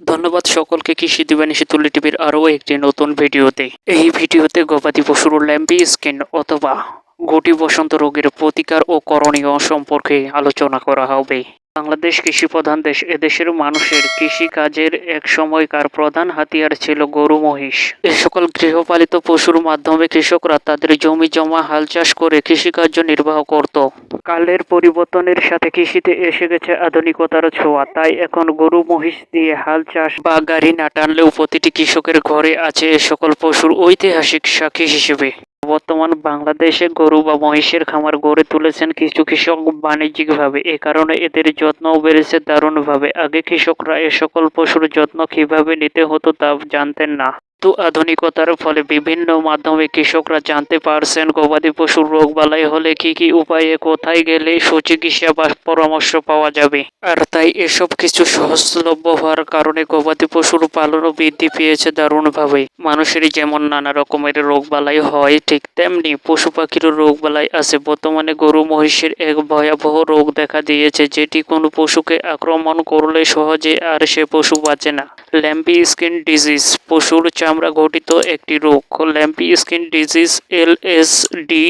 ধন্যবাদ সকলকে কৃষি দিবানী তুলি টিভির আরও একটি নতুন ভিডিওতে। এই ভিডিওতে গবাদি পশুর ল্যাম্পি স্কিন অথবা গুটি বসন্ত রোগের প্রতিকার ও করণীয় সম্পর্কে আলোচনা করা হবে। বাংলাদেশ কৃষি প্রধান দেশ। এদেশের মানুষের কৃষি কাজের এক সময়কার প্রধান হাতিয়ার ছিল গরু, মহিষ। এ সকল গৃহপালিত পশুর মাধ্যমে কৃষকরা তাদের জমি, জমা, হাল চাষ করে কৃষিকার্য নির্বাহ করত। কালের পরিবর্তনের সাথে কৃষিতে এসে গেছে আধুনিকতার ছোঁয়া। তাই এখন গরু, মহিষ দিয়ে হাল চাষ বা গাড়ি না টানলেও প্রতিটি কৃষকের ঘরে আছে এ সকল পশুর ঐতিহাসিক সাক্ষী হিসেবে। বর্তমান বাংলাদেশে গরু বা মহিষের খামার গড়ে তুলেছেন কিছু কৃষক বাণিজ্যিকভাবে। এ কারণে এদের যত্নও বেড়েছে দারুণভাবে। আগে কৃষকরা এ সকল পশুর যত্ন কীভাবে নিতে হতো তা জানতেন না। আধুনিকতার ফলে বিভিন্ন মাধ্যমে কৃষকরা জানতে পারছেন গবাদি পশুর রোগবালাই হলে কি কি উপায়ে, কোথায় গেলে সুচিকিৎসা বা পরামর্শ পাওয়া যাবে? আর তাই এসব কিছু সহজলভ্য হওয়ার কারণে গবাদি পশুর পালনও বৃদ্ধি পেয়েছে দারুণভাবে। মানুষেরই যেমন নানা রকমের রোগবালাই হয়, ঠিক তেমনি পশু পাখিরও রোগবালাই আছে। বর্তমানে গরু, মহিষের এক ভয়াবহ রোগ দেখা দিয়েছে, যেটি কোনো পশুকে আক্রমণ করলে সহজে আর সে পশু বাঁচে না। ল্যাম্পি স্কিন ডিজিজ, পশুর চামড়া গঠিত একটি রোগ। Lumpy skin disease L S D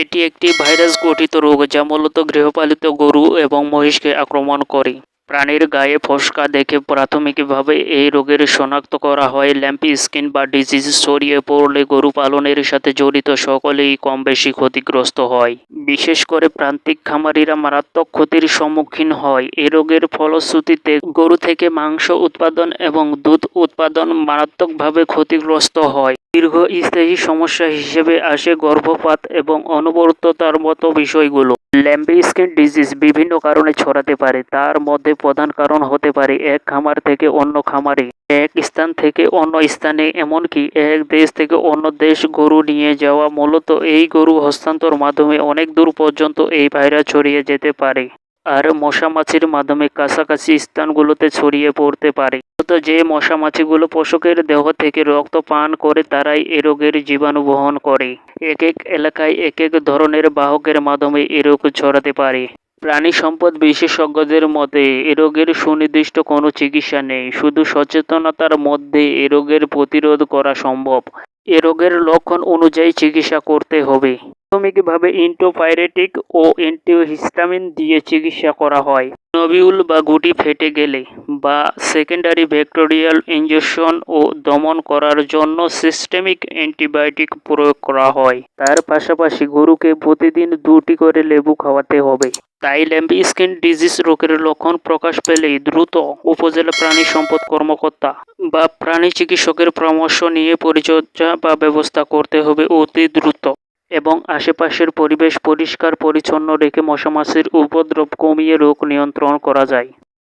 এটি একটি ভাইরাস গঠিত রোগ যা মূলত গৃহপালিত গরু এবং মহিষকে আক্রমণ করে। প্রাণীর গায়ে ফসকা দেখে প্রাথমিকভাবে এই রোগের শনাক্ত করা হয়। ল্যাম্পি স্কিন বা ডিজিজ ছড়িয়ে পড়লে গরু পালনের সাথে জড়িত সকলেই কম বেশি ক্ষতিগ্রস্ত হয়। বিশেষ করে প্রান্তিক খামারিরা মারাত্মক ক্ষতির সম্মুখীন হয়। এ রোগের ফলশ্রুতিতে গরু থেকে মাংস উৎপাদন এবং দুধ উৎপাদন মারাত্মকভাবে ক্ষতিগ্রস্ত হয়। দীর্ঘস্থায়ী সমস্যা হিসেবে আসে গর্ভপাত এবং অনবরততার মতো বিষয়গুলো। ল্যাম্পি স্কিন ডিজিজ বিভিন্ন কারণে ছড়াতে পারে। তার মধ্যে প্রধান কারণ হতে পারে। এক খামার থেকে অন্য খামারে, এক স্থান থেকে অন্য স্থানে, এমনকি এক দেশ থেকে অন্য দেশ গরু নিয়ে যাওয়া মূলত এই গরু হস্তান্তর মাধ্যমে অনেক দূর পর্যন্ত এই ভাইরাস ছড়িয়ে যেতে পারে। আর মশা মাছির মাধ্যমে কাছাকাছি স্থানগুলোতে ছড়িয়ে পড়তে পারে। মূলত যে মশা মাছিগুলো পশুকের দেহ থেকে রক্ত পান করে, তারাই এ রোগের জীবাণু বহন করে। এক এক এলাকায় এক এক ধরনের বাহকের মাধ্যমে এ রোগ ছড়াতে পারে। প্রাণী সম্পদ বিশেষজ্ঞদের মতে, এ রোগের সুনির্দিষ্ট কোনো চিকিৎসা নেই, শুধু সচেতনতার মধ্যে এ রোগের প্রতিরোধ করা সম্ভব। এ রোগের লক্ষণ অনুযায়ী চিকিৎসা করতে হবে। প্রাথমিকভাবে ইন্টোপাইরেটিক ও অ্যান্টিহিস্টামিন দিয়ে চিকিৎসা করা হয়। নবিউল বা গুটি ফেটে গেলে বা সেকেন্ডারি ব্যাকটেরিয়াল ইঞ্জেকশন ও দমন করার জন্য সিস্টেমিক অ্যান্টিবায়োটিক প্রয়োগ করা হয়। তার পাশাপাশি গরুকে প্রতিদিন দুটি করে লেবু খাওয়াতে হবে। তাই ল্যাম্বি স্কিন ডিজিজ রোগের লক্ষণ প্রকাশ পেলেই দ্রুত উপজেলা প্রাণী সম্পদ কর্মকর্তা বা প্রাণী চিকিৎসকের পরামর্শ নিয়ে পরিচর্যা বা ব্যবস্থা করতে হবে অতি দ্রুত। এবং আশেপাশের পরিবেশ পরিষ্কার পরিচ্ছন্ন রেখে মশামাছির উপদ্রব কমিয়ে রোগ নিয়ন্ত্রণ করা যায়।